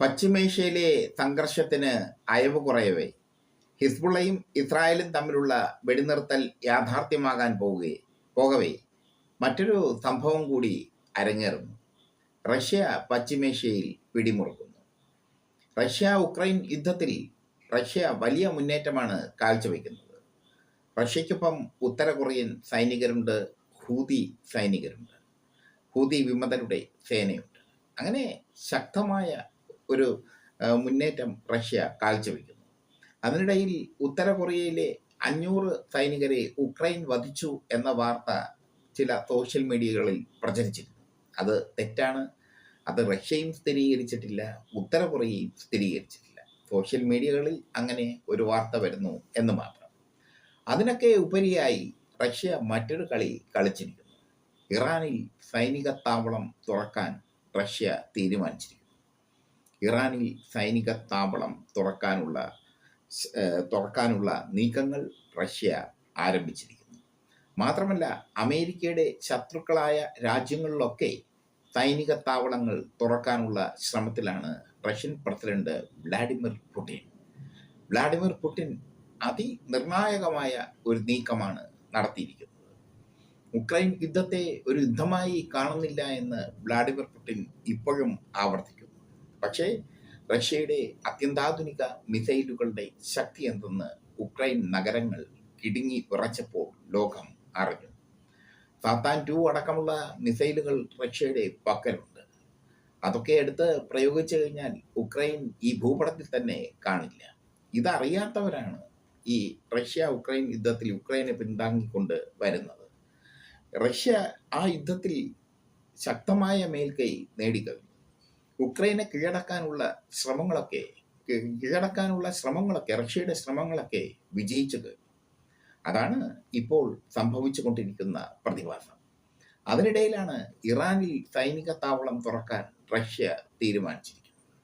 പശ്ചിമേഷ്യയിലെ സംഘർഷത്തിന് അയവ് കുറയവേ. ഹിസ്ബുള്ളയും ഇസ്രായേലും തമ്മിലുള്ള വെടിനിർത്തൽ യാഥാർത്ഥ്യമാകാൻ പോവുകയെ പോകവേ. മറ്റൊരു സംഭവം കൂടി അരങ്ങേറുന്നു. റഷ്യ പശ്ചിമേഷ്യയിൽ പിടിമുറുക്കുന്നു. റഷ്യ ഉക്രൈൻ യുദ്ധത്തിൽ റഷ്യ വലിയ മുന്നേറ്റമാണ് കാഴ്ചവെക്കുന്നത്. റഷ്യയ്ക്കൊപ്പം ഉത്തര കൊറിയൻ സൈനികരുണ്ട് ഹൂതി സൈനികരുണ്ട്. ഹൂതി വിമതരുടെ സേനയുണ്ട്. അങ്ങനെ ശക്തമായ ഒരു മുന്നേറ്റം റഷ്യ കാഴ്ചവെക്കുന്നു. അതിനിടയിൽ ഉത്തര കൊറിയയിലെ അഞ്ഞൂറ് സൈനികരെ ഉക്രൈൻ വധിച്ചു എന്ന വാർത്ത ചില സോഷ്യൽ മീഡിയകളിൽ പ്രചരിച്ചിരുന്നു. അത് തെറ്റാണ്. അത് റഷ്യയും സ്ഥിരീകരിച്ചിട്ടില്ല ഉത്തര കൊറിയയും സ്ഥിരീകരിച്ചിട്ടില്ല. സോഷ്യൽ മീഡിയകളിൽ അങ്ങനെ ഒരു വാർത്ത വരുന്നു എന്ന് മാത്രം. അതിനൊക്കെ ഉപരിയായി റഷ്യ മറ്റൊരു കളി കളിച്ചിരിക്കുന്നു. ഇറാനിൽ സൈനിക താവളം തുറക്കാൻ റഷ്യ തീരുമാനിച്ചിരിക്കുന്നു. ഇറാനിൽ സൈനിക താവളം തുറക്കാനുള്ള തുറക്കാനുള്ള നീക്കങ്ങൾ റഷ്യ ആരംഭിച്ചിരിക്കുന്നു. മാത്രമല്ല അമേരിക്കയുടെ ശത്രുക്കളായ രാജ്യങ്ങളിലൊക്കെ സൈനിക താവളങ്ങൾ തുറക്കാനുള്ള ശ്രമത്തിലാണ് Russian president Vladimir Putin. Vladimir Putin അതിനിർണായകമായ ഒരു നീക്കമാണ് നടത്തിയിരിക്കുന്നത്. ഉക്രൈൻ യുദ്ധത്തെ ഒരു യുദ്ധമായി കാണുന്നില്ല എന്ന് വ്ളാഡിമിർ പുടിൻ ഇപ്പോഴും ആവർത്തിക്കുന്നു. പക്ഷേ റഷ്യയുടെ അത്യന്താധുനിക മിസൈലുകളുടെ ശക്തി എന്തെന്ന് ഉക്രൈൻ നഗരങ്ങൾ കിടുങ്ങി ഉറച്ചപ്പോൾ ലോകം അറിഞ്ഞു. സാത്താൻ ടു അടക്കമുള്ള മിസൈലുകൾ റഷ്യയുടെ പക്കലുണ്ട്. അതൊക്കെ എടുത്ത് പ്രയോഗിച്ചു കഴിഞ്ഞാൽ ഉക്രൈൻ ഈ ഭൂപടത്തിൽ തന്നെ കാണില്ല. ഇതറിയാത്തവരാണ് ഈ റഷ്യ ഉക്രൈൻ യുദ്ധത്തിൽ ഉക്രൈനെ പിന്താങ്ങിക്കൊണ്ട് വരുന്നത്. റഷ്യ ആ യുദ്ധത്തിൽ ശക്തമായ മേൽക്കൈ നേടിക്കഴിഞ്ഞു. ഉക്രൈനെ കീഴടക്കാനുള്ള ശ്രമങ്ങളൊക്കെ കീഴടക്കാനുള്ള ശ്രമങ്ങളൊക്കെ റഷ്യയുടെ ശ്രമങ്ങളൊക്കെ വിജയിച്ചത്. അതാണ് ഇപ്പോൾ സംഭവിച്ചു കൊണ്ടിരിക്കുന്ന പ്രതിഭാസം. അതിനിടയിലാണ് ഇറാനിൽ സൈനിക താവളം തുറക്കാൻ റഷ്യ തീരുമാനിച്ചിരിക്കുന്നത്.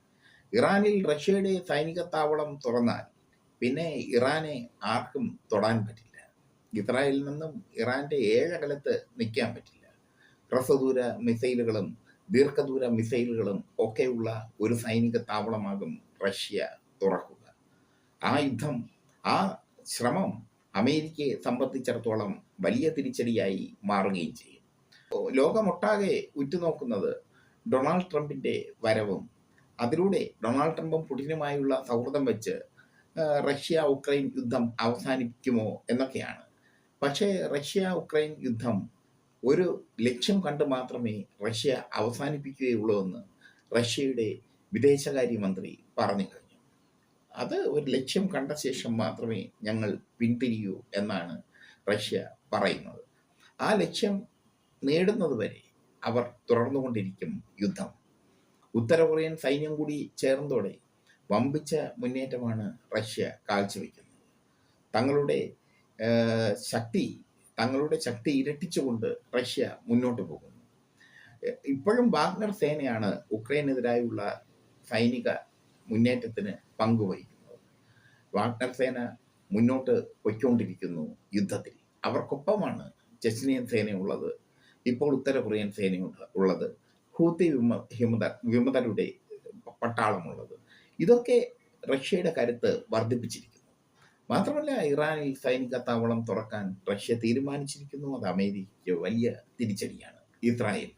ഇറാനിൽ റഷ്യയുടെ സൈനിക താവളം തുറന്നാൽ പിന്നെ ഇറാനെ ആർക്കും തൊടാൻ പറ്റില്ല. ഇസ്രായേലിൽ നിന്നും ഇറാന്റെ ഏഴകലത്ത് നിൽക്കാൻ പറ്റില്ല. ഹ്രസ്വദൂര മിസൈലുകളും ദീർഘദൂര മിസൈലുകളും ഒക്കെയുള്ള ഒരു സൈനിക താവളമാകും റഷ്യ തുറക്കുക. ആ യുദ്ധം ആ ശ്രമം അമേരിക്കയെ സംബന്ധിച്ചിടത്തോളം വലിയ തിരിച്ചടിയായി മാറുകയും ചെയ്യും. ലോകമൊട്ടാകെ ഉറ്റുനോക്കുന്നത് ഡൊണാൾഡ് ട്രംപിന്റെ വരവും അതിലൂടെ ഡൊണാൾഡ് ട്രംപും പുടിനുമായുള്ള സൗഹൃദം വെച്ച് റഷ്യ ഉക്രൈൻ യുദ്ധം അവസാനിക്കുമോ എന്നൊക്കെയാണ്. പക്ഷേ റഷ്യ ഉക്രൈൻ യുദ്ധം ഒരു ലക്ഷ്യം കണ്ട് മാത്രമേ റഷ്യ അവസാനിപ്പിക്കുകയുള്ളൂ എന്ന് റഷ്യയുടെ വിദേശകാര്യമന്ത്രി പറഞ്ഞു കഴിഞ്ഞു. അത് ഒരു ലക്ഷ്യം കണ്ട ശേഷം മാത്രമേ ഞങ്ങൾ പിന്തിരിയൂ എന്നാണ് റഷ്യ പറയുന്നത്. ആ ലക്ഷ്യം നേടുന്നത് വരെ അവർ തുടർന്നുകൊണ്ടിരിക്കും യുദ്ധം. ഉത്തര കൊറിയൻ സൈന്യം കൂടി ചേർന്നതോടെ വമ്പിച്ച മുന്നേറ്റമാണ് റഷ്യ കാഴ്ചവെക്കുന്നത്. തങ്ങളുടെ ശക്തി തങ്ങളുടെ ശക്തി ഇരട്ടിച്ചുകൊണ്ട് റഷ്യ മുന്നോട്ട് പോകുന്നു. ഇപ്പോഴും വാഗ്നർ സേനയാണ് ഉക്രൈനെതിരായുള്ള സൈനിക മുന്നേറ്റത്തിന് പങ്കുവഹിക്കുന്നത്. വാഗ്നർ സേന മുന്നോട്ട് പൊയ്ക്കൊണ്ടിരിക്കുന്നു യുദ്ധത്തിൽ. അവർക്കൊപ്പമാണ് ചെസ്നിയൻ സേനയുള്ളത്. ഇപ്പോൾ ഉത്തര കൊറിയൻ സേനയുണ്ട് ഉള്ളത്. ഹൂത്തി വിമ ഹിമത വിമതരുടെ പട്ടാളമുള്ളത്. ഇതൊക്കെ റഷ്യയുടെ കരുത്ത് വർദ്ധിപ്പിച്ചിരിക്കുന്നു. മാത്രമല്ല ഇറാനിൽ സൈനിക താവളം തുറക്കാൻ റഷ്യ തീരുമാനിച്ചിരിക്കുന്നു. അത് അമേരിക്കയ്ക്ക് വലിയ തിരിച്ചടിയാണ്. ഇസ്രായേൽ